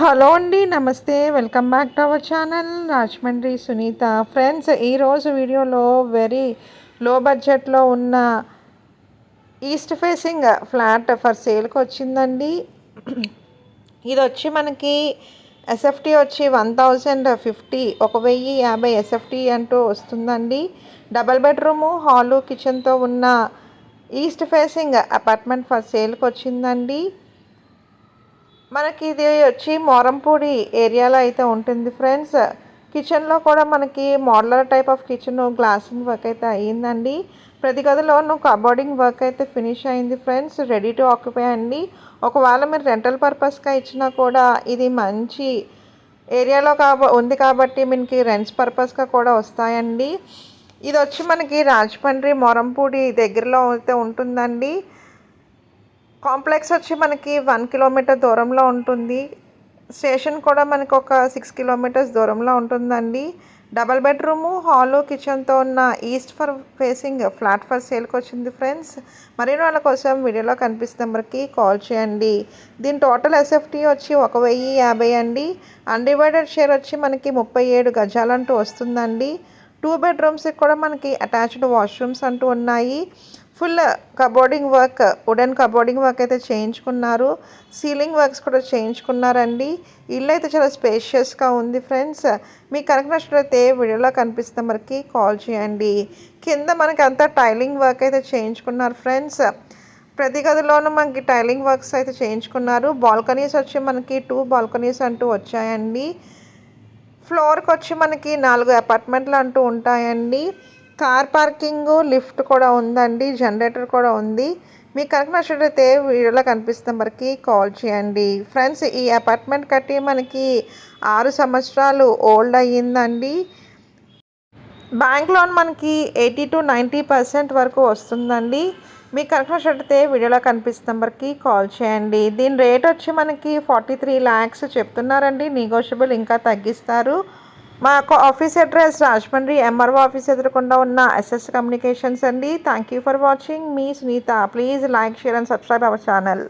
Hello అండి నమస్తే. Welcome back to our channel. Rajahmundry Sunitha. Friends ఈరోజు వీడియోలో వెరీ లో బడ్జెట్లో ఉన్న ఈస్ట్ ఫేసింగ్ ఫ్లాట్ ఫర్ సేల్కి వచ్చిందండి. ఇది వచ్చి మనకి ఎస్ఎఫ్టీ వచ్చి వన్ థౌజండ్ ఫిఫ్టీ ఒక వెయ్యి యాభై ఎస్ఎఫ్టీ అంటూ వస్తుందండి. డబల్ బెడ్రూము హాలు కిచెన్తో ఉన్న ఈస్ట్ ఫేసింగ్ అపార్ట్మెంట్ ఫర్ సేల్కి వచ్చిందండి. మనకి ఇది వచ్చి మోరంపూడి ఏరియాలో అయితే ఉంటుంది ఫ్రెండ్స్. కిచెన్లో కూడా మనకి modular type of kitchen glassing work అయితే అయ్యిందండి. ప్రతి గదిలోనూ కబోర్డింగ్ వర్క్ అయితే ఫినిష్ అయింది ఫ్రెండ్స్. రెడీ టు ఆక్యుపై అండి. ఒకవేళ మీరు రెంటల్ పర్పస్గా ఇచ్చినా కూడా ఇది మంచి ఏరియాలో కాబ ఉంది కాబట్టి మనకి రెంట్స్ పర్పస్గా కూడా వస్తాయండి. ఇది వచ్చి మనకి రాజమండ్రి మొరంపూడి దగ్గరలో అయితే ఉంటుందండి. కాంప్లెక్స్ వచ్చి మనకి వన్ కిలోమీటర్ దూరంలో ఉంటుంది. స్టేషన్ కూడా మనకు ఒక సిక్స్ కిలోమీటర్స్ దూరంలో ఉంటుందండి. డబల్ బెడ్రూము హాలు కిచెన్తో ఉన్న east for facing flat for సేల్కి వచ్చింది ఫ్రెండ్స్. మరిన్ని వాళ్ళ కోసం వీడియోలో కనిపిస్తే నెంబర్కి కాల్ చేయండి. దీని టోటల్ ఎస్ఎఫ్టీ వచ్చి ఒక వెయ్యి యాభై అండి. అన్డివైడెడ్ షేర్ వచ్చి మనకి ముప్పై ఏడు గజాలంటూ వస్తుందండి. టూ బెడ్రూమ్స్కి కూడా మనకి అటాచ్డ్ వాష్రూమ్స్ అంటూ ఉన్నాయి. Full cupboarding work wooden cupboarding work అయితే చేయించుకున్నారు. సీలింగ్ వర్క్స్ కూడా చేయించుకున్నారండి. ఇల్లు అయితే చాలా స్పేషియస్గా ఉంది ఫ్రెండ్స్. మీకు కనుక నచ్చినట్లయితే వీడియోలో కనిపిస్తే మనకి కాల్ చేయండి. కింద మనకి అంతా టైలింగ్ వర్క్ అయితే చేయించుకున్నారు ఫ్రెండ్స్. ప్రతి గదిలోనూ మనకి టైలింగ్ వర్క్స్ అయితే చేయించుకున్నారు. బాల్కనీస్ వచ్చి మనకి టూ బాల్కనీస్ అంటూ వచ్చాయండి. ఫ్లోర్కి వచ్చి మనకి నాలుగు అపార్ట్మెంట్లు అంటూ ఉంటాయండి. కార్ పార్కింగ్ లిఫ్ట్ కూడా ఉందండి జనరేటర్ కూడా ఉంది. మీకు కనుక నచ్చినట్లయితే వీడియోలో కనిపిస్తున్న నెంబర్కి కాల్ చేయండి. ఫ్రెండ్స్ ఈ అపార్ట్మెంట్ కట్టి మనకి ఆరు సంవత్సరాలు ఓల్డ్ అయ్యిందండి. బ్యాంక్ లోన్ మనకి ఎయిటీ టు నైంటీ పర్సెంట్ వరకు వస్తుందండి. మీకు కనుక నచ్చినట్లయితే వీడియోలో కనిపిస్తున్న నెంబర్కి కాల్ చేయండి. దీని రేట్ వచ్చి మనకి ఫార్టీ త్రీ ల్యాక్స్ చెప్తున్నారండి. నెగోషియబుల్ ఇంకా తగ్గిస్తారు. మా office address Rajahmundry MRO office ఎదురకుండా ఉన్న ఎస్ఎస్ కమ్యూనికేషన్స్ అండి. Thank you for watching me Sunitha please like share and subscribe our channel